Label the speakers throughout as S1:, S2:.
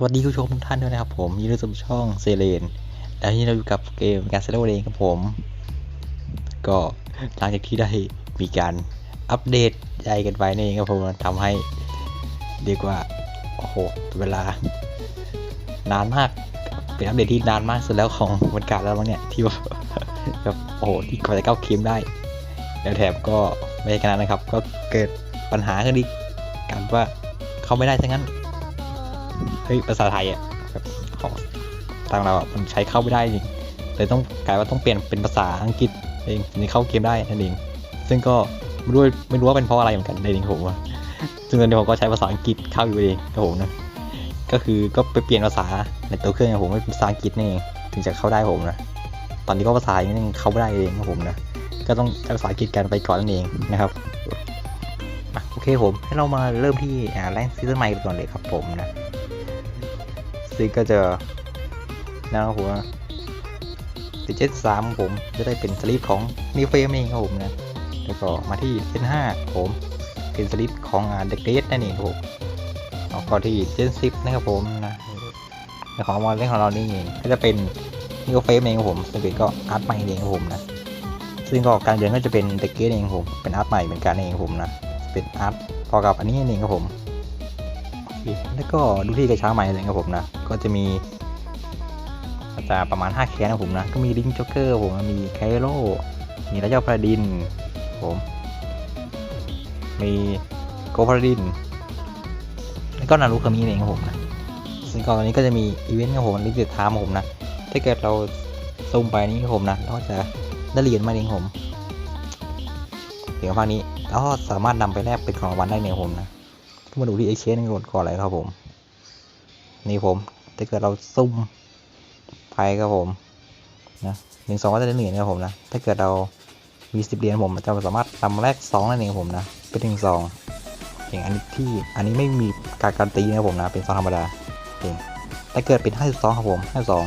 S1: สวัสดีผู้ชมทุกท่านด้วยนะครับผมยินดีต้อนรับสู่ช่องเซเลนแล้วที่เราอยู่กับเกมการเซเลนเองครับผม ก็หลังจากที่ได้มีการอัปเดตใหญ่กันไปนี่เองครับผมทำให้เรียกว่าโอ้โหเวลานานมากเป็นอัปเดตที่นานมากสุดแล้วของวันการแล้วมั้งเนี่ยที่ว่าแบบโอ้โหที่กว่าจะเข้าเกมได้ แล้วแถมก็ไม่ใช่แค่นั้นนะครับ ก็เกิดปัญหาขึ้นอีกกันว่าเข้าไม่ได้ซะงั้น เฮ้ยภาษาไทยอะแบบของทางเราอะมันใช้เข้าไม่ได้จริงเลยต้องกลายว่าต้องเปลี่ยนเป็นภาษาอังกฤษเองถึงจะเข้าเกมได้นั่นเองซึ่งก็ไม่รู้ไม่รู้ว่าเป็นเพราะอะไรเหมือนกันในเองผมว่าซึ่งตอนนี้ผมก็ใช้ภาษาอังกฤษเข้าอยู่เองครับผมนะก็คือก็ไปเปลี่ยนภาษาในตัวเครื่องของผมเป็นภาษาอังกฤษนี่เองถึงจะเข้าได้ผมนะตอนนี้ก็ภาษายังเข้าไม่ได้เองครับผมนะก็ต้องใช้ภาษาอังกฤษกันไปก่อนนั่นเองนะครับโอเคผมให้เรามาเริ่มที่แรงซีซั่นใหม่ก่อนเลยครับผมนะ ซึ่งก็จะนะครับผมติเจ็ดสามผมจะได้เป็นสลิปของนิวเฟมเองครับผมนะแล้วก็มาที่เจนห้าผมเป็นสลิปของเด็กเดสนั่นเองครับผมแล้วก็ที่เจนสิบนะครับผมนะในของมอลเล่นของเรานี่เองก็จะเป็นนิวเฟมเองครับผมซึ่งเป็นก็อาร์ตใหม่เองครับผมนะซึ่งก็กางเดือนก็จะเป็นเด็กเกสเองครับผมเป็นอาร์ตใหม่เหมือนกันเองครับผมนะเป็นอาร์ตพอกับอันนี้เองครับผม แล้วก็ดูที่กระเช้าใหม่เลยครับผมนะ ก็จะมีจะประมาณ 5 แคนนะผมนะ ก็มีลิงจ็อกเกอร์ผมมีไคโรมีราเจ้าพาราดินผม มีโกพราดิน แล้วก็นารุคามิเองครับผมนะ ซึ่งก่อนนี้ก็จะมีอีเวนต์ครับผมลิมิเต็ดไทม์ผมนะ ถ้าเกิดเราซูมไปนี่ครับผมนะเราก็จะได้เหรียญมาเองผมเหรียญภาคนี้แล้วก็สามารถนำไปแลกเป็นของรางวัลได้เนี่ยครับผมนะ มาดูที่ exchange ก่อนก่อนเลยครับผม นี่ผมถ้าเกิดเราซุ่มไปครับผมนะหนึ่งสองก็จะได้เหรียญนะครับผมนะ ถ้าเกิดเรามีสิบเหรียญผมจะสามารถนำมาแลกสองนั่นเองครับผมนะ เป็นหนึ่งสองอย่างอันนี้ที่อันนี้ไม่มีการการันตีนะครับผมนะ เป็นซองธรรมดาเองถ้าเกิดเป็นห้าสิบสองครับผมห้าสอง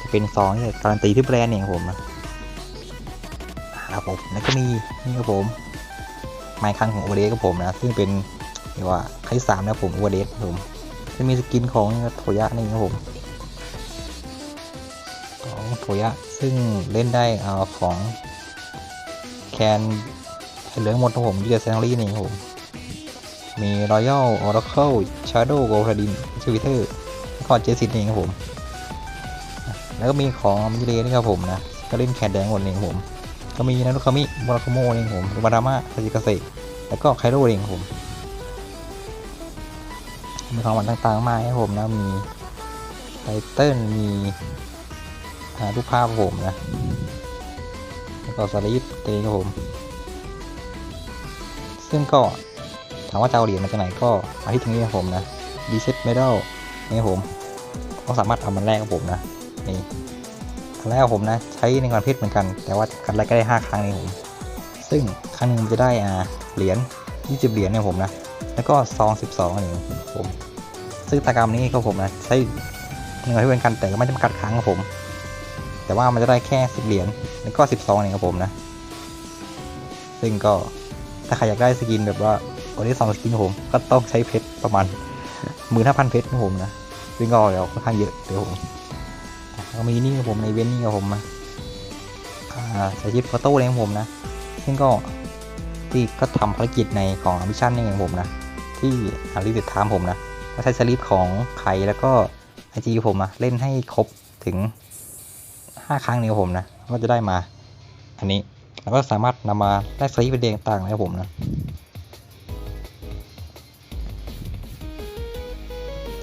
S1: จะเป็นซองที่การันตีที่แบรนด์เองครับผมนะครับผมแล้วก็มีนี่ครับผมไม้ครั้งของโอเดครับผมนะ ซึ่งเป็น เรียกว่าไครสามนะผมอวเดสผมจะมีสกินของโทยะนี่ครับผมของโทยะซึ่งเล่นได้เอาของแคนเหลืองหมดครับผมเยูเซนลี่นี่ครับผมมีรอยัลออร์เคิลชาร์โดโกลดินชวิเตอร์แล้วก็เจสิตนี่ครับผม แล้วก็มีของมิเลนี่ครับผมนะก็เล่นแคนแดงหมดนี่ครับผมก็มีนารุคามิวาราคโมนี่ครับผมวารามาคาจิกาเซแล้วก็ไคโรเองครับผม มีของหวานต่างๆมาให้ผมนะมีไตเติ้ลมีรูปภาพผมนะแล้วก็สลิปตัวนี้ครับผม ซึ่งก็ถามว่าจะเอาเหรียญมาจากไหนก็มาที่ตรงนี้ครับผมนะดีเซ็ตเมดัลนี่ผมก็สามารถทำมันแรกครับผมนะนี่อันแรกผมนะ ใช้ในงานเพชรเหมือนกัน แต่ว่ากันแรกก็ได้ 5 ครั้งเองผม ซึ่งครั้งหนึ่งจะได้อ่าเหรียญ20 เหรียญเนี่ยผมนะ แล้วก็ซอง12อันนี้ผมซึ่งตากรรมนี้ก็ผมนะใช้เงินที่เป็นกันแต่ก็ไม่จำกัดครั้งครับผม แต่ว่ามันจะได้แค่10เหรียญแล้วก็12เองครับผมนะ ซึ่งก็ถ้าใครอยากได้สกินแบบว่าวันนี้สองสกินผมก็ต้องใช้เพชรประมาณหมื่นห้าพันเพชรครับผมนะซึ่งก็เดี๋ยวค่อนข้างเยอะเดี๋ยวผมก็มีนี่ครับผมในเว้นนี่ครับผมนะอ่าใส่ชิปฟอโต้เลยครับผมนะ ซึ่งก็ที่ก็ทำภารกิจในของมิชชั่นนี่เองผมนะ ที่อารีติดตามผมนะก็ใช้สลิปของใครแล้วก็ไอจีผมนะเล่นให้ครบถึง 5 ครั้งนี้ผมนะ ก็จะได้มา อันนี้แล้วก็สามารถนำมาได้สลิปเป็นเดงต่างๆนะครับผมนะ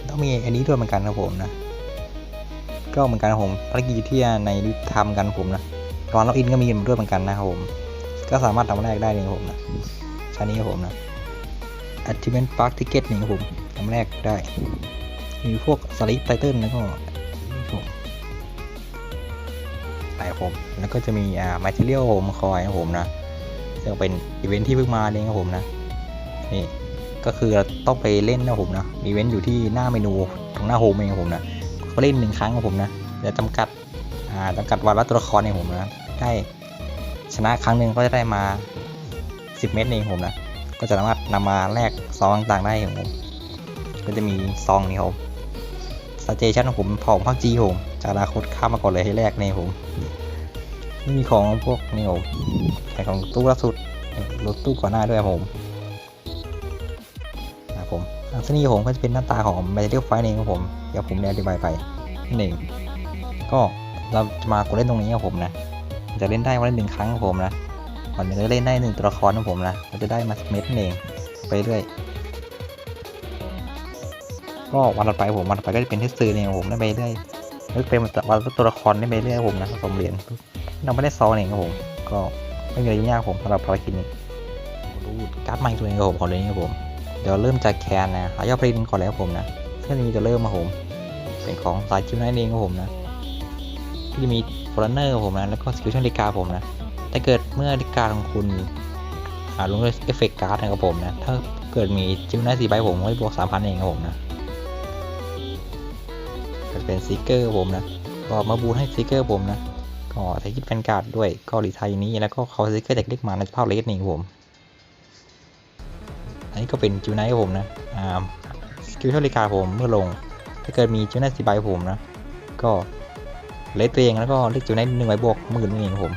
S1: ต้องมีอันนี้ด้วยเหมือนกันครับผมนะ ก็เหมือนกันผมภารกิจที่ในรีทำกันผมนะตอนล็อกอินก็มีด้วยเหมือนกันนะครับผม ก็สามารถทำมาแรกได้เลยผมนะชั้นนี้ผมนะ Achievement Park Ticket นี่ครับผมทำแรกได้ มีพวกสลิปไตเติลแล้วก็มีผมไปครับผม แล้วก็จะมีอ่า Material ผมคอยครับผมนะซึ่งเป็นอีเวนท์ที่เพิ่งมาเองครับผมนะ นี่ก็คือเราต้องไปเล่นนะผมนะอีเวนต์อยู่ที่หน้าเมนูตรงหน้าโฮมเองครับผมนะก็เล่นหนึ่งครั้งครับผมนะจะจำกัดอ่าจำกัดวันละตัวละครเองผมนะได้ชนะครั้งหนึ่งก็จะได้มา 10 เม็ดเองผมนะ ก็จะสามารถนำมาแลกซองต่างๆได้ครับผม ก็จะมีซองนี้ครับสเตชันของผมของภาคจีผมจากอนาคตข้ามมาก่อนเลยให้แรกนี่ผมไม่มีของพวกนี่ผมแข่ของตู้ล่าสุดรถตู้ก่อนหน้าด้วยครับผมนะครับผมอันนี้ผมก็จะเป็นหน้าตาของ m a t e r i a l Fight นี่ครับผมเดี๋ยวผมได้อธิบายไปนั่นเองก็เราจะมากดเล่นตรงนี้ครับผมนะ จะเล่นได้วันละหนึ่งครั้งครับผมนะ วันหนึงก็เล่นได้หนึ่งตัวละครครับผมนะเราจะได้มาเม็ดนั่นเองไปเรื่อยก็วันต่อไปผมวันต่อไปก็จะเป็นเทสซื้อเนี่ยผมได้ไปเรื่อยแล้วเป็นวันตัวละครได้ไปเรื่อยผมนะผมเหรียนเราไม่ได้ซ้อนเองครับผม ก็ไม่มีอะไรยุ่งยากผมสำหรับภารกิจนี้ดูการ์ดใหม่ตัวเองครับผมขอเลยครับผมเดี๋ยวเริ่มจากแคนนะเอายอดผลิตก่อนแล้วผมนะเครื่องนี้จะเริ่มมาผม เป็นของสายคิวไนท์เองครับผมนะที่จะมีโฟอร์เนอร์ครับผมนะแล้วก็สกิลช่องนาฬิกาผมนะ ถ้าเกิดเมื่อนาฬิกาของคุณอ่าลงด้วยเอฟเฟกต์การ์ดนะครับผมนะ ถ้าเกิดมีจิวไนท์สี่ใบผมก็บวกสามพันเองครับผมนะเป็นซิกเกอร์ผมนะ ก็มาบูทให้ซิกเกอร์ผมนะ ก็ใช้คิดแฟนการ์ดด้วยก็รีไทยนี้แล้วก็เขาซิกเกอร์จากเล็กมาในสภาพเลสนี่ครับผม อันนี้ก็เป็นจูไนท์ผมนะ อ่าสกิลเท่าริการผมเมื่อลง ถ้าเกิดมีจูไนท์สีใบผมนะ ก็เลสตัวเองแล้วก็เล็กจูไนท์หนึ่งใบบวกหมื่นนั่เองครับผม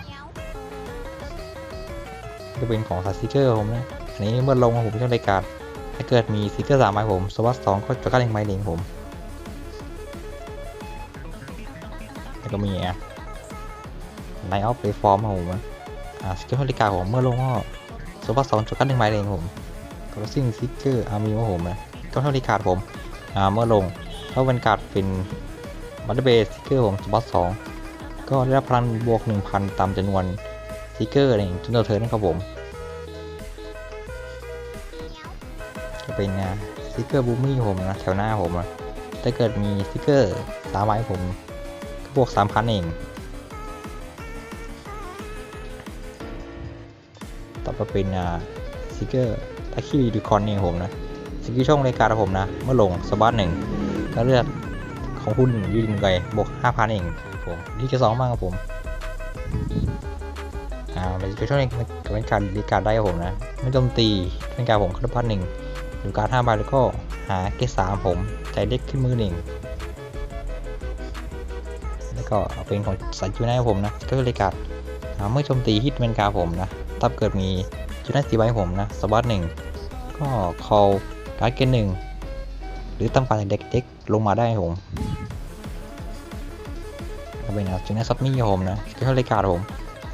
S1: ก็เป็นของสายซิกเกอร์ผมนะ อันนี้เมื่อลงผมเท่าริการ ถ้าเกิดมีซิกเกอร์สามใบผมสวัสดสองก็จะกั้นหนึ่งใบเองผม แล้วก็มีอะไลออฟเรฟอร์มของผมนะอ่าสกิลนาฬิกาผมเมื่อลงก็โซฟาสองจุดกั้นหนึ่งไม้เองผมก็ซิ่งซิกเกอร์อาร์มีของผมนะก็นาฬิกาผมอ่าเมื่อลงถ้าเป็นการเป็นบัตเตอร์เบสสกิกเกอร์ผมสปอตสองก็ได้รับพลังบวก 1,000 ตามจำนวน สติกเกอร์เอย่างจนเราเทิร์นครับผมก็เป็นอ่าสติกเกอร์บูมี่ผมนะแถวหน้าผมนะถ้าเกิดมีสติกเกอร์สามใบผมก็บวกสามพันเอง ต่อไปเป็นอ่าสติกเกอร์ตะคีดูคอนเองผมนะสกิลช่องรายการของผมนะ เมื่อลงสบัสหนึ่งก็เลือกของคุณยืนไกบวกห้าพันเองผมที่จะสองมากครับผม เป็นสกิลช่องในเป็นการรีการได้ผมนะไม่โจมตีเป็นการผมคาร์บัสหนึ่งหรือการห้าใบแล้วก็หาเกสสามผมใจเด็กขึ้นมือหนึ่งแล้วก็เอาเป็นของสายจูไนท์ผมนะก็เลยกัดอ่าเมื่อโจมตีฮิตเมนการผมนะถ้าเกิดมีจูไนท์สีใบผมนะสวัสดหนึ่งก็คอลการ์ดเกนหนึ่งหรือตั้งปาจากเด็กเด็กลงมาได้ผมเอาเป็นจูไนท์ซับมี่ผมนะก็เลยกัดผม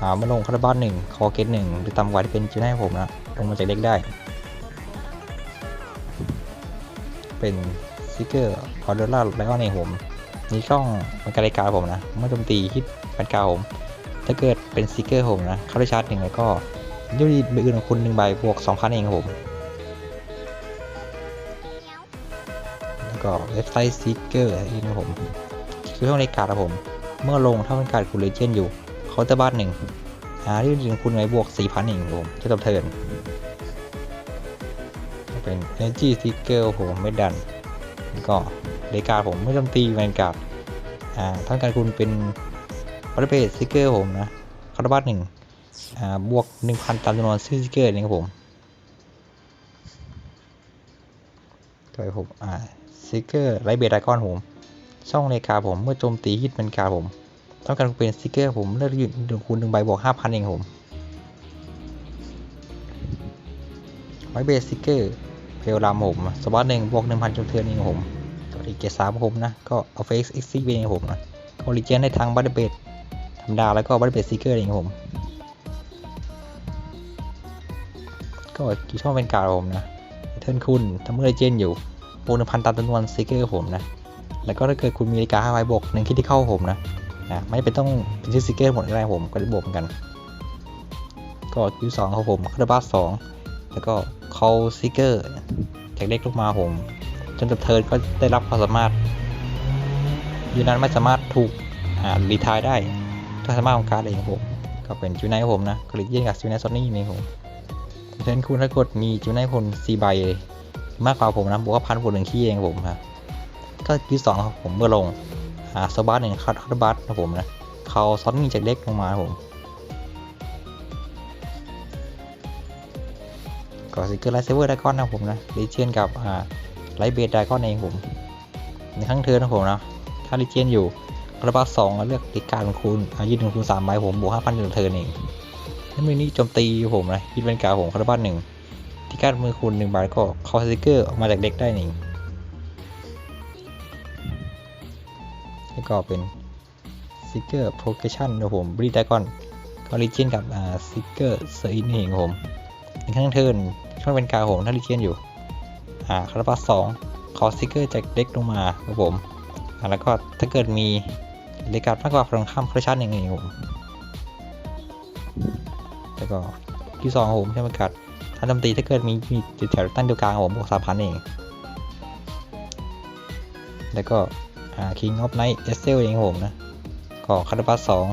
S1: อ่าเมื่อลงคาร์บัสหนึ่งคอเกนหนึ่งหรือตามไว้ที่เป็นจูไนท์ผมนะลงมาจากเด็กได้ เป็นซิกเกอร์ออเดอร์ล่าไลออนในผมนี่ช่องมันการรายการผมนะเมื่อโจมตีฮิตแฟนกาผม ถ้าเกิดเป็นสติกเกอร์ผมนะเข้าได้ชาร์จหนึ่งแล้วก็ยูดีใบอื่นของคุณหนึ่งใบบวกสองพันเองครับผมแล้วก็เว็บไซต์สติกเกอร์อีกนะผมคือช่องรายการครับผม เมื่อลงถ้าเป็นการคุณเลเจนอยู่ เขาจะบ้านหนึ่งหาที่ดีของคุณไว้บวกสี่พันเองครับผมจะตับเทินเป็น energy sticker ผมไม่ดันก็รายกาผมไม่โจมตีแวนการ์ดอ่าถ้าการคุณเป็นบัตเตอร์เบสซิกเกอร์ผมนะคาร์บัสหนึ่งอ่าบวก1,000ตามจำนวนซิกเกอร์นี่ครับผมก็ให้ผมอ่าซิกเกอร์ไรเบดไอคอนผม ช่องรายกาผมเมื่อโจมตีฮิตเป็นการดผม ต้องการเป็นสติกเกอร์ผมเลือกยืนคูณหนึ่งใบบวก5,000เองผมไรเบสซิกเกอร์เพลรามผมสวัสดหนึ่งบวก1,000จนเทือนเองครับผมอีกเกรดสามผมนะก็เอาเฟซเอ็กซ์ซีไปเองผมนะก็รีเจนได้ทางบัตเตอร์เบดธรรมดาแล้วก็บัตเตอร์เบดซีเกอร์เองผมก็กี่ช่องเป็นการผมนะเทิร์นคุณทำเมื่อรีเจนอยู่โบนพันตามจำนวนซีเกอร์ผมนะแล้วก็ถ้าเกิดคุณมีนาฬิกาห้าใบบวกหนึ่งคิดที่เข้าผมนะ นะไม่เป็นต้องเป็นชื่อซีเกอร์หมดก็ได้ผมก็ได้บวกเหมือนกัน ก็คิวสองของผมคาร์บัสสองแล้วก็คอลซีเกอร์จากเด็กลูกมาผมจนจบเทิร์นก็ได้รับความสามารถ ยูนั้นไม่สามารถถูกรีทายได้ถ้าสามารถของการ์เองผมก็เป็นจูไนท์ผมนะกริเยียนกับจูไนท์ซอนนี่นี่ผมเทิร์นคุณถ้ากดมีจูไนท์คนซีใบมากกว่าผมนะบวกพันบวกหนึ่งขี้เองผมครับก็ที่สองครับผมเมื่อลง อ่าสบัสหนึ่งคัดคัดบัสครับผมนะเขาซอนนี่จากเด็กลงมาผมก็ซิกเกอร์ไลท์เซเวอร์ไดก้อนนะผมนะรีเชนกับอ่าไลท์เบสไดก้อนเองผม ในครั้งเทิร์นนะผมนะถ้าลิเจนอยู่คาราบาสองเลือกติการของคุณอายืดของคุณสามใบผมบวกห้าพันหนึ่งเทิร์นเองถ้ามือนี้โจมตีผมนะยึดเป็นกาผมคาราบาหนึ่งที่การมือคุณหนึ่งใบก็คอสติกเกอร์ออกมาจากเด็กได้หนึ่ง ก็เป็นสติกเกอร์โปรเกชั่นนะผมบริดากอนก็ลิเจนกับอ่าสติกเกอร์เซอร์อินเองผมในครั้งเทิร์นช่วงเป็นการผมถ้าลิเจนอยู่อ่าคาราบาสองขอสติกเกอร์จากเด็กลงมาครับผมแล้วก็ถ้าเกิดมีเลการดมากกว่าพลังข้ามคอร์ชันอย่างนี้ครับผมแล้วก็ที่สองผมใช้ประกาศถ้าโจมตีถ้าเกิดมีมีจุดแถวตั้งเดียวกลางผมบวกสามพันเอง แล้วก็ อ่า King of Night e s e l เองครับผมนะก็คาร์บัสสอง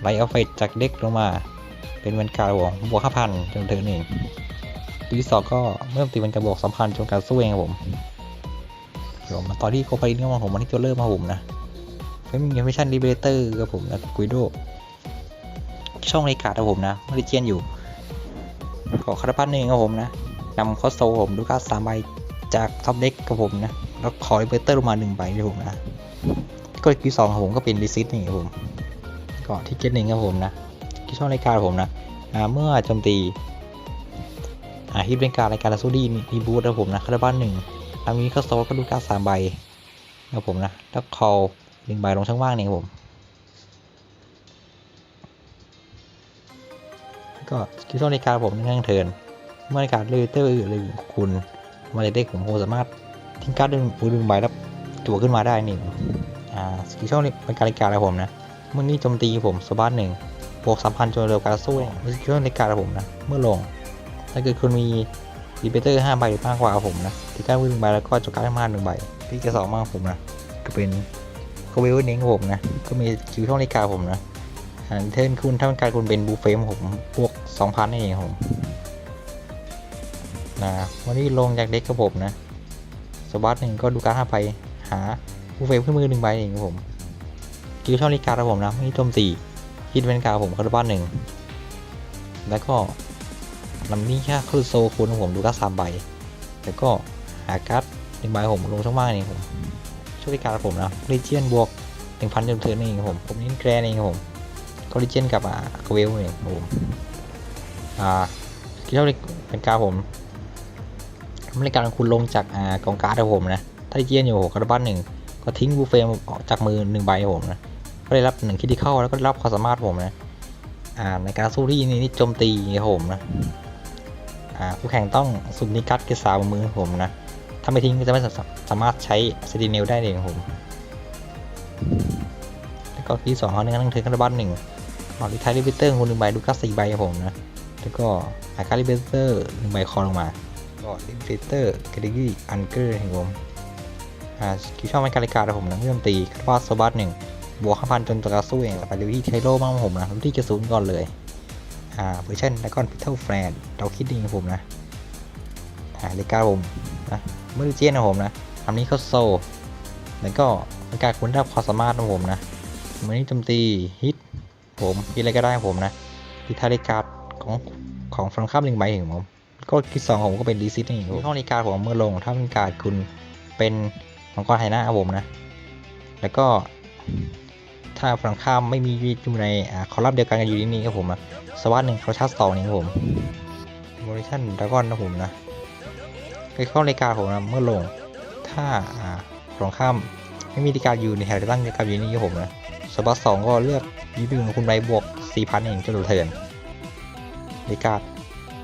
S1: ไลท์ออฟเฟจากเด็กลงมา เป็นวันการผมบวกห้าพันจนถึงเองตัวที่สองก็เมื่อตีมันจะบวกสามพันจนการสู้เองครับผมเดี๋ยวมาต่อที่โคพารินของผมมาที่ตัวเริ่มมาผมนะเฟมิเกมชั่นลิเบเตอร์กับผมนะกุยโดช่องในการ์ดของผมนะมาริเจียนอยู่ขอคาราพันหนึ่งกับผมนะนำคอสโซผมดูการ์ดสามใบจากท็อปเด็กกับผมนะแล้วขอลิเบเตอร์ลงมาหนึ่งใบด้วยผมนะ ก็ที่สองของผมก็เป็นรีซิตนี่ครับผมก็ที่เกตหนึ่งครับผมนะที่ช่องในการผมนะเมื่อโจมตีอาฮิตเป็นการรายการลาซูดี้มีบูทครับผมนะคาราพันหนึ่งทางนี้ก็โซก็ดูการสามใบนะครับผมนะแล้วคอลหนึ่งใบลงช่องว่างนี่ครับผม ก็คิดว่าในการผมนข้างเทินเมื่อในการเลเตอร์หรือคุณมาเด็กผมผมสามารถทิ้งการ์ดดึงมือดึงใบแล้ว ตัวขึ้นมาได้หนี่อ่าสกิลช่องนี้เป็นการในการอะไรผมนะเมื่อนี้โจมตีผมสบัดหนึ่งบวกสามพันจนเร็วการสู้สกิลช่องในการผมนะ เมื่อลง ถ้าเกิดคุณมีดีเบเตอร์ห้าใบหรือมากกว่าผมนะที่การวิ่งใบแล้วก็จบการทำงาหนึ่งใบที่จะสองมากผมนะก็เป็นโคเวลเน้งผมนะ ก็มีคิวช่องนิกาผมนะอันเทิร์นคุณถ้าเป็นการคุณเป็นบูเฟมผมพวกสองพันนี่เองผมนะวันนี้ลงจากเด็กกับผมนะสวัสดหนึ่งก็ดูการห้าใบ หาบูเฟมขึ้นมือหนึ่งใบเองครับผมคิวช่องนาฬิกาครับผมนะวันนี้โจมตีคิดเป็นกาผมคาร์บ้านหนึ่งแล้วก็ลำนี้แค่ครูโซคุณของผมดูการ์ดสามใบ แล้วก็หาการ์ดหนึ่งใบผมลงช่องว่างนี่ผมช่วยการผมนะลิเจียนบวกหนึ่งพันจนเทิร์นนี่ผมผมนี่แกรนเองครับผมก็ลิเจียนกับอ่ากเวลเองครับผมอ่าที่เท่าเป็นการผมบริการคุณลงจากอ่ากองการ์ดองผมนะ ถ้าเจียนอยู่คาร์บันหนึ่งก็ทิ้งบูเฟมออกจากมือหนึ่งใบผมนะก็ได้รับหนึ่งคิดที่เข้าแล้วก็ได้รับความสามารถผมนะอ่าในการสู้ที่นี่นี่โจมตีผมนะอ่าผู้แข่งต้องสุนิกัดเกสาบมือผมนะถ้าไม่ทิ้งก็จะไม่สามารถใช้เซติเนลได้เลยผมแล้วก็ที่สองเขาเนี่ยต้องเทคกันบัตหนึ่งหลอดลิทายลิเบเตอร์คนหนึ่งใบดูกัสสี่ใบครับผมนะแล้วก็หาการลิเบเตอร์หนึ่งใบคอลงมาก็ลิเบเตอร์แคตตาล็ออันเกอร์ครับผม อ่าคิวช่องไม่การิการครับผมนะเริ่มตีคาร์บาสบัตหนึ่งบวกห้าพันจนตัวกระสู้เองไปดูที่ไทโร่บ้างผมนะดูที่กระสุนก่อนเลย อ่าเวอร์ชันแล้วก็พิทเทิลแฟรนเราคิดดีกับผมนะอ่าเลกาผมนะเมื่อเจียนนะผมนะทำนี้เขาโซ แล้วก็เป็นการคุณได้รับความสามารถนะผมนะมือนี้โจมตีฮิตผมฮิตอะไรก็ได้ผมนะที่ทาริกาของของฟังข้ามหนึ่งใบเองผมก็คิดสองผมก็เป็นรีซิตนี่ห้องนาฬิกาผมเมื่อลงถ้าเป็นการคุณเป็น มังกรไฮน่าผมนะ แล้วก็ถ้าฝั่งข้ามไม่มีอยู่ในคอลัมน์เดียวกันกันอยู่ที่นี่ครับผมอะสวัสดหนึ่งเขาชาร์จสองนี่ครับผมโมริชันดาก้อนนะผมนะไปเข้าในการผมนะเมื่อลง ถ้าฝั่งข้ามไม่มีดีกาอยู่ในแถวตั้งเดียวกันอยู่นี่ครับผมนะสวัสดสองก็เลือกยืดึงคุณใบบวกสี่พันเองจนเทิร์นดีการ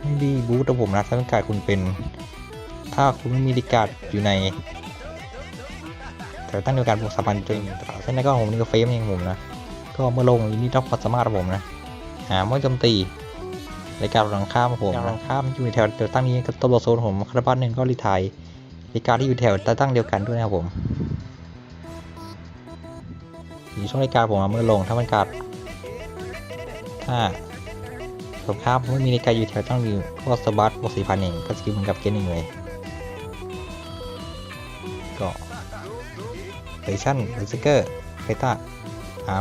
S1: ไม่ดีบูทนะผมนะถ้าเป็นการคุณเป็น ถ้าคุณไม่มีดีการอยู่ใน แต่ตั้งเดียวกันบวกสามพันจนเส้นนั้นก็ผมนี่ก็เฟมเองผมนะ ก็เมื่อลงยินดีรับความสามารถของผมนะ หาเมื่อโจมตีรายการหลังข้ามผมหลังข้ามอยู่ในแถวแถวตั้งนี้ก็ตัวโซนผมคาร์บันหนึ่งก็รีไทยรายการที่อยู่แถวตั้งเดียวกันด้วยนะครับผมอยู่ช่วงรายการผมเมื่อลงถ้ามันการถ้าสงครามไม่มีรายการอยู่แถวตั้งอยู่ก็สบัดบวกสี่พันเองก็สกิลเหมือนกับเกนหนึ่งเลย เวอชันเบสเกอร์เบต้า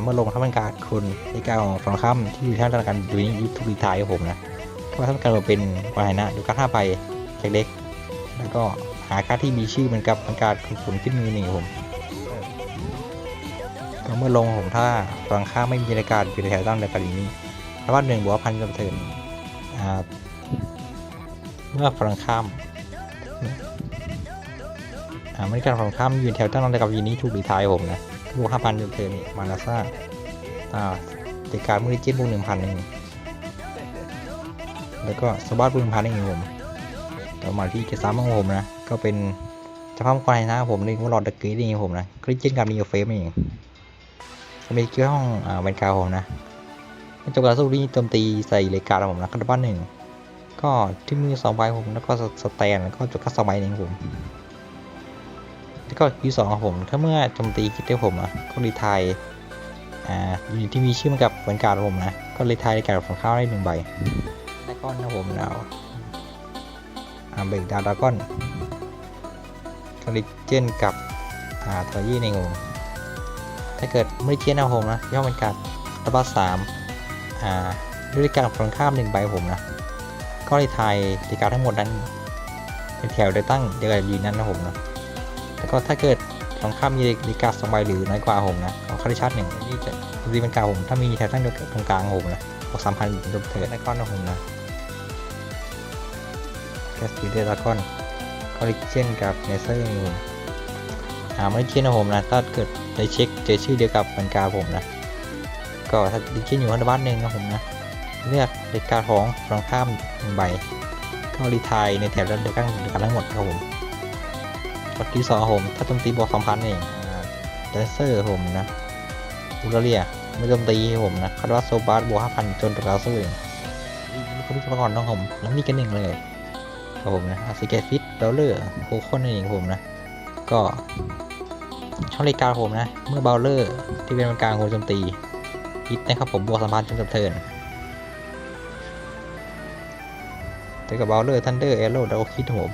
S1: เมื่อลงทำการคุณในการของฝั่งข้ามที่อยู่ท่านทำการดูนี้ยุทุกดีไทายผมนะก็ทำการาเป็นวายนะดูการห้าใบเล็กๆแล้วก็หาค่าที่มีชื่อเหมือนกับประกาศคุณขุนขึ้นมือหนึ่งผมก็เมื่อลงผมถ้าฝั่งข้ามไม่มีรรยกาศอยู่ในแถวตั้งในการนี้แล้วว่าหนึ่งบวกพันกับเทินเมื่อฝั่งข้าม อ่าบรรยากาศฝั่งข้ามยู่ในแถวตั้งในกรณีนี้ถูกดีทายผมนะบวกห้าพันกับเทินมานาซ่าอ่าเด็การมือเจ็ดบวกหนึ่งพันหนึ่งแล้วก็สบัดบวกหนึ่งพันเองผมต่อมาที่เจ็ดสามของผมนะ ก็เป็นจะพัฒควายนะผมนึกว่าหลอดตะกี้นี่ผมนะคลิกเจนกับนีโอเฟมเองสมัยเกี่ยวห้องอ่าแวนการผมนะมันจบการสู้นี้โจมตีใส่เลกาผมนะคันบ้านหนึ่งก็ที่มือสองใบผมแล้วก็สแตนแล้วก็จบการสองใบเองผม แล้วก็ยูสองของผม ถ้าเมื่อโจมตีคิดได้ผมนะก็รีไทายอ่ายูนิตที่มีชื่อมือนกับแวนการผมนะ ก็รีไทายเลการของข้าวได้หนึ่งใบแล้วก็นะผมแล้วอ่าเบรกดาวดาก้อนคอลลิเจนกับอ่าทอยี่ในงูถ้าเกิดไม่เทียนเอาผมนะย่อมเป็นการระบาสามอ่าด้วยการฝังข้ามหนึ่งใบผมนะก็ได้ทายดีการทั้งหมดนั้นเป็นแถวโดยตั้งเดียวกับยีนั้นนะผมนะ แล้วก็ถ้าเกิดฝั่งข้ามมีดีกาสองใบหรือน้อยกว่าผมนะเอาคาริชาร์จหนึ่งนี่จะรีเป็นกาผมถ้ามีแถวตั้งเดียวกับตรงกลางผมนะบวกสามพันจบเถิดไอคอนนะผมนะแคสติเดอร์ดากอนคอลลิเจนกับเนเซอร์นี่ผมหาไม่เช็คนะผมนะ ถ้าเกิดได้เช็คเจอชื่อเดียวกับมันกาผมนะ ก็ถ้าดิเช็คอยู่อันดับหนึ่งนะผมนะ เลือกเด็กกาของฝั่งข้ามหนึ่งใบก็รีไทายในแถบเดียวกันเดียวกันทั้งหมดครับผม กดที่สองผม ถ้าโจมตีบวกสองพันเองเดนเซอร์ผมนะอุลเรียไม่โจมตีผมนะคาดว่าโซบาร์บวกห้าพันจนตัวเราสู้เองนี่คือพิธีกรน้องผมแล้วมีกันหนึ่งเลยครับผมนะสเกตฟิตเบลเลอร์โคคอนนั่นเองผมนะ ก็ช่องรายการผมนะ เมื่อเบลเลอร์ที่เป็นกลางโจมตีฮิตนะครับผมบวกสัมพันธ์จนกับเทิร์นแต่กับเบลเลอร์ทันเดอร์เอโร่ดับเบิลคิดผม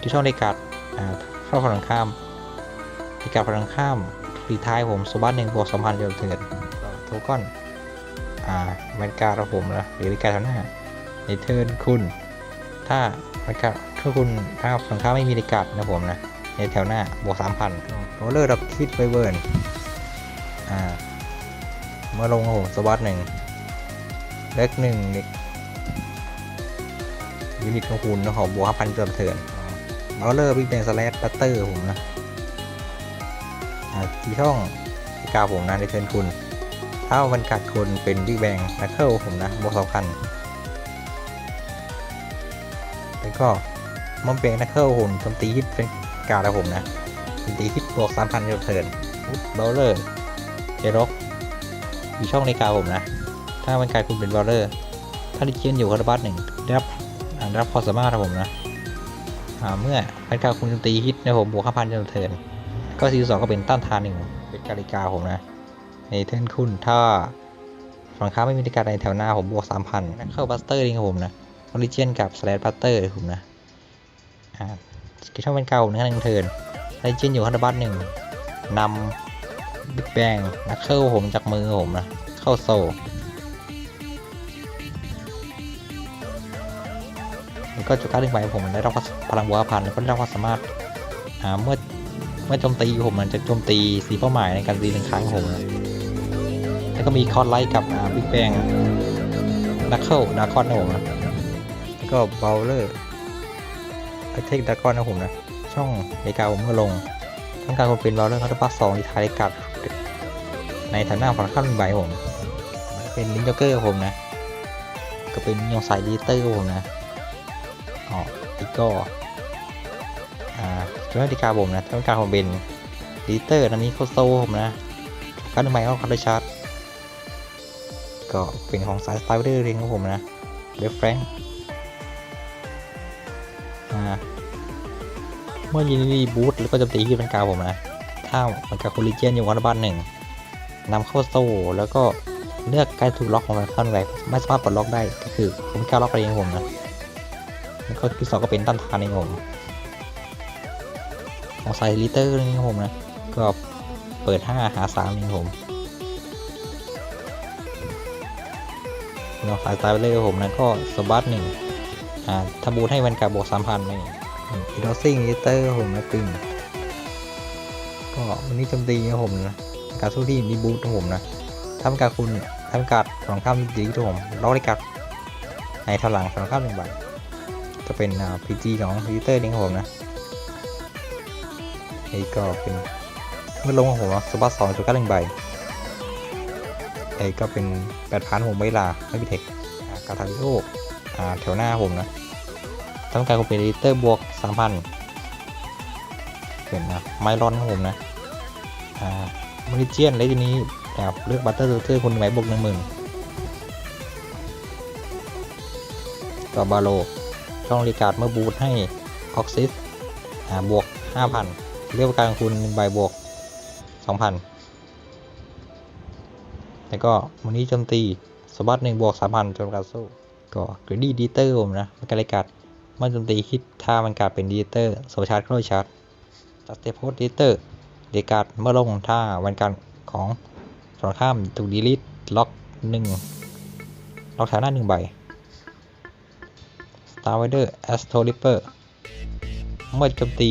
S1: ที่ช่องรายการอ่า เข้าฝั่งข้ามรายการฝั่งข้ามรีท้ายผมโซบัสหนึ่งบวกสัมพันธ์จนกับเทิร์นโทกอน อ่าแวนการ์ดผมนะหรือรายการเท่าหน้าในเทิร์นคุณ ถ้ามันก็ถ้าคุณถ้าฝั่งข้ามไม่มีริกัดนะผมนะในแถวหน้าบวกสามพันโรเลอร์ดับคิดไฟเบิร์นอ่าเมื่อลงครับผมสวัสดหนึ่งเล็กหนึ่งนิดยูนิตของคุณนะครับบวกห้าพันเติมเถื่อน โรเลอร์บิ๊กแบงสแลชบัตเตอร์ผมนะอ่าทีช่องที่กาผมนะในเทินคุณถ้ามันกัดคุณเป็นบิ๊กแบงนักเคิลผมนะบวกสองพันแล้วก็มอมเปงนักเคิลหุ่นตีฮิตเป็นการแล้วผมนะตีฮิตบวกสามพันยกเทิร์นบอลเลอร์เจร็อกอยู่ช่องในกาผมนะ ถ้ามันกลายคุณเป็นบอลเลอร์ ถ้าดิเชียนอยู่คาร์บัสหนึ่งได้รับได้รับความสามารถครับผมนะ เมื่อมันกายคุณจมตีฮิตนะผมบวกห้าพันยกเทิร์นก็ซีสองก็เป็นต้านทานหนึ่งเป็นกาลิกาผมนะในเทิร์นคุณถ้าฝั่งค้าไม่มีการในแถวหน้าผมบวกสามพันเข้าบัสเตอร์เองครับผมนะออริเจนกับสแลดบัตเตอร์ผมนะอ่าสช่องเป็นเก่าหนึ่งหนึ่งเทิร์นออริเจนอยู่ฮันดบัตหนึ่งนำบิ๊กแบงนักเข้าผมจากมือผมนะเข้าโซ แล้วก็จุดการดึงไปผมมันได้รับพลังบัวพันแล้วก็ได้รับความสามารถเมื่อเมื่อโจมตีผมมันจะโจมตีสีเป้าหมายในการตีหนึ่งครั้งของผมแล้วก็มีคอร์ไลท์กับบิ๊กแบงนักเข้าดาคอนนะผมนะแล้วก็เบลเลอร์ไอเทคดากอนนะผมนะ ช่องรายกาผมเมื่อลงต้งการผมเป็นเบลเลอร์คัตปัสสองที่ท้ายการในฐานะฝั่งข้ามหนึ่งใบผม เป็นลิงจ็อกเกอร์ผมนะ ก็เป็นยองสายดีเตอร์ผมนะ อ๋ออีกก็อ่าช่วงรายกาผมนะต้องกาผมเป็นดีเตอร์อันนี้เขาโซ่ผมนะการหนึ่งใบเขาคัตชาร์จก็เป็นของสายสไตล์เดอร์เองของผมนะเดฟแฟรงค์เมื่อยินดีบูทแล้วก็จะตีที่เป็นกาผมนะถ้ามันกับคูลิเจนอยู่วันบ้านหนึ่งนำเข้าโซ่แล้วก็เลือกการถูกล็อกของมันเข้าไปไม่สามารถปลดล็อกได้ก็คือผมไม่ล้าล็อกเองผมนะ แล้วก็ที่สองก็เป็นต้านทานเองผมของไซลิเตอร์นี่ผมนะ ก็เปิด 5 หา3เองผมลองสายตายไปเลยผมนะก็สบัดหนึ่งอ่าถ้าบูให้มันกับบวกสามพันนี่อีดอซิงลิเตอร์ผมนะตึงก็วันนี้โจมตีนะผมนะการสู้ที่รีบูทของผมนะทำการคุณทำการฝั่งข้ามดีของผมล็อกได้กัดในถอยหลังฝั่งข้ามหนึ่งใบ ก็เป็นพีจีของพีเตอร์นี่ของผมนะนี่ก็เป็นเมื่อลงของผมนะสบัสสองจุดเก้าหนึ่งใบไอ้ก็เป็นแปดพันผมไม่ลาไม่มีเทคกาทาริโอแถวหน้าผมนะทำการคุณเพีเตอร์บวกสามพันเป็นนะไมลอนของผมนะอ่ามูนิเจียนแล้วทีนี้แอบเลือกบัตเตอร์เตอร์คนไหมบวกหนึ่งหมื่นต่อบาโล ช่องรีการ์ดเมื่อบูทให้ออกซิสบวกห้าพันเรียกว่าการคูณใบบวกสองพันแล้วก็มูนิโจมตีสบัดหนึ่งบวกสามพันจนการสู้ก็กรดี้ดีเตอร์ผมนะมันการรีการ์ดเมื่อโจมตีคิดถ้ามันการเป็นดีเตอร์โซชาร์ดโครชาร์ดจัสเตโพสดีเตอร์เดการ์ดเมื่อลงท่าวันการของฝั่งข้ามถูกดีลิทล็อกหนึ่งล็อกแถวหน้าหนึ่งใบ Star Rider Astro Ripper เมื่อโจมตี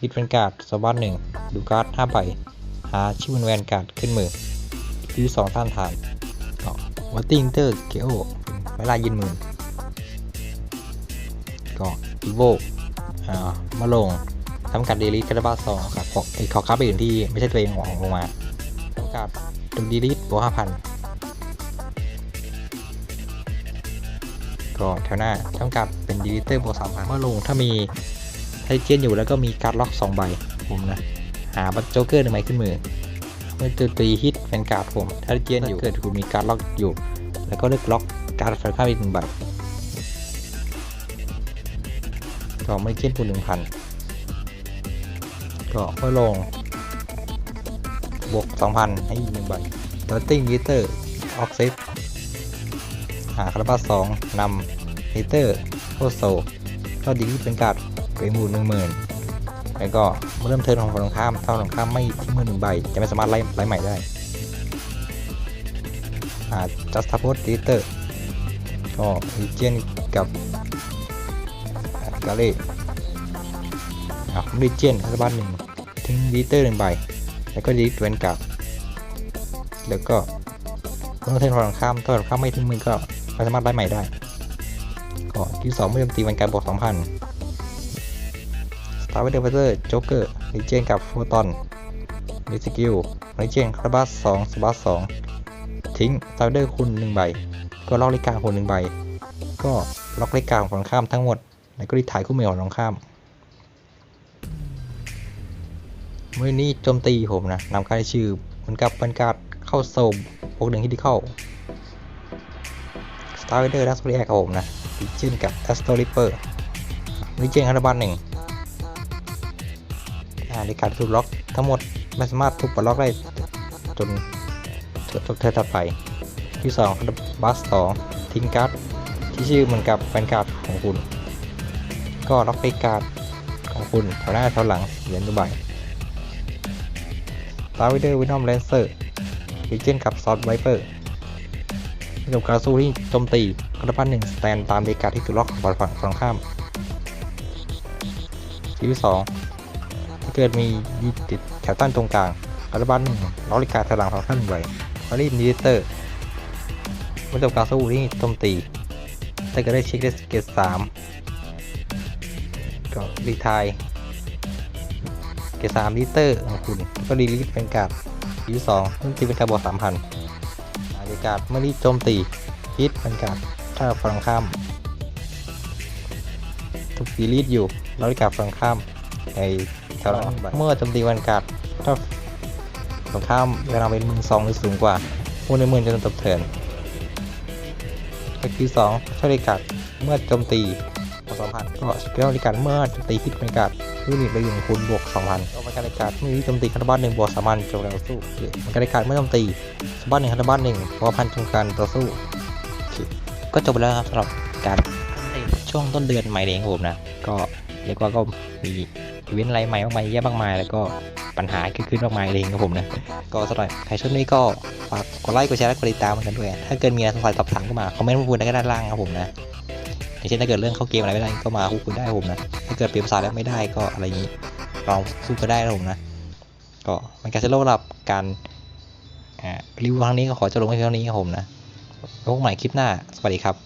S1: ฮิตแวนการ์ดสวัสดหนึ่งดูการ์ดห้าใบ หาชื่อแวนการ์ดขึ้นมือยื้อสองต้านทานวัตติงเตอร์เกโอเวลายืนมื่นก็อีโวอ่ามาลงทำการเดลิทกระบาสองครับขอขอค้าไปอื่นที่ไม่ใช่ตัวเองของลงมาการดึงดีลิทบวกห้าพัน ก็แถวหน้าทำการเป็นดีลิเตอร์บวกสามพันเมื่อลงถ้ามีไทเจียนอยู่แล้วก็มีการ์ดล็อกสองใบผมนะ หาบัตโจ๊กเกอร์หนึ่งใบขึ้นมือ เมื่อตัวตีฮิตเป็นการ์ดผมถ้าเจียนอยู่เกิดคุณมีการ์ดล็อกอยู่ แล้วก็เลือกล็อกการ์ดไฟข้ามอีกหนึ่งใบก็ไม่เจียนคูณหนึ่งพันก็เมื่อลงบวก 2,000 ให้อีกหนึ่งใบลอต หาคาราบาสองนำลิเตอร์โคโซก็ดีที่เป็นการ์ดเกรมูลหนึ่งหมื่นแล้วก็เมื่อเริ่มเทิร์นของฝั่งตรงข้ามถ้าฝั่งตรงข้ามไม่ทิ้งมือหนึ่งใบ จะไม่สามารถไล่ไล่ใหม่ได้อ่าจัสทัพโพสลิเตอร์ก็ลิเจนกับกาเล่อะผมดีเจนครัฐบาลหนึ่งทิ้งดีเตอร์หนึ่งใบ แล้วก็ดีเวนกับแล้วก็เมื่อเทินฝั่งข้ามถ้าฝั่งข้ามไม่ทิ้งมือก็ ไม่สามารถได้ใหม่ได้ก็ที่สองไม่โจมตีวันการบวกสองพันสตาร์เวเดอร์เตอร์โจ๊กเกอร์ดีเจนกับโฟตอนดีสกิลดีเจนคาร์บัสสองสบัสสองทิ้งสตาร์เวเดอร์คุณหนึ่งใบ ก็ล็อกเลกาคุณหนึ่งใบ ก็ล็อกเลกาของข้ามทั้งหมด แล้วก็รีถ่ายคู่มือของข้ามเมื่อนี้โจมตีผมนะนำค่าชื่อเหมือนกับเป็นการเข้าโซมพวกหนึ่งที่ที่เข้า Star Rider และ s o l i a กับผมนะดิจินกับ Astro Ripper ดิจินคาร์บันหนึ่งในการถูกล็อกทั้งหมดไม่สามารถถูกปล็อกได้จนเธอถัดไปที่2คาร์บัสสองทิ้งการ์ดที่ชื่อเหมือนกับแฟนการ์ดของคุณ ก็ล็อกไปการ์ดของคุณแถวหน้าแถวหลังเหรียญตัวใบตาวิเดอร์วินอมแลนเซอร์ดิเจนกับซอสไวเปอร์ จบการสู้ที่โจมตีกระพันหนึ่งสแตนตามเดกาที่ถูกล็อกฝั่งฝั่งฝั่งข้ามทีที่สองถ้าเกิดมียีติดแถวตั้นตรงกลางกระพันหนึ่งล็อกลิกาถลังฝั่งข้างหนึ่งใบมารีมิเตอร์มื่อจบการสู้ที่โจมตีถ้าเกิดได้เช็คได้เกตสามก็รีทายเกรดสามลิตอร์ของคุณก็ดีลิทเป็นการ์ดยูสองซึ่งตีเป็นการ์บวกสามพัน นาฬิกาเมื่อรีโจมตีฮิตเป็นการ์ดถ้าฝั่งข้ามถูกดีลิทอยู่นาฬิกาฝั่งข้ามในแถวหลังเมื่อโจมตีวันการ์ดถ้าฝั่งข้ามเวลาเป็นมือสองหรือสูงกว่าผู้ในมือจะโดนตบเถินก็คือสองช่วยการ์ดเมื่อโจมตีบวกสองพันก็สเกลในการเมื่อโจมตีฮิตเป็นการ์ด ยูนิตระยุงคูณบวก2,000ต่อมาการราการเมื่อโจมตีคาร์บันหนึ่งบวกสามพันจบการต่อสู้มันการราการเมื่อโจมตีคาร์บันหนึ่งคาร์บันหนึ่งบวกพันจบการต่อสู้ ก็จบแล้วครับสำหรับการช่วงต้นเดือนใหม่เองครับผมนะ ก็เรียกว่าก็มีอีเวนต์อะไรใหม่มากมายเยอะมากมาย แล้วก็ปัญหาเกิดขึ้นมากมายเองครับผมนะ ก็สำหรับใครช่วงนี้ก็ฝากกดไลค์กดแชร์และกดติดตามกันด้วย ถ้าเกิดมีอะไรสงสัยสอบถามก็มาคอมเมนต์พูดได้ก็ด้านล่างครับผมนะ อย่างเช่นถ้าเกิดเรื่องเข้าเกมอะไรไม่ได้ก็มาพูดคุยได้ผมนะถ้าเกิดเปลี่ยนภาษาแล้วไม่ได้ก็อะไรอย่างนี้ลองพูดก็ได้นะผมนะก็มันการจะโลกระดับการรีวิวครั้งนี้ก็ขอจบลงไว้เพียงเท่านี้ครับผมนะพบใหม่คลิปหน้าสวัสดีครับ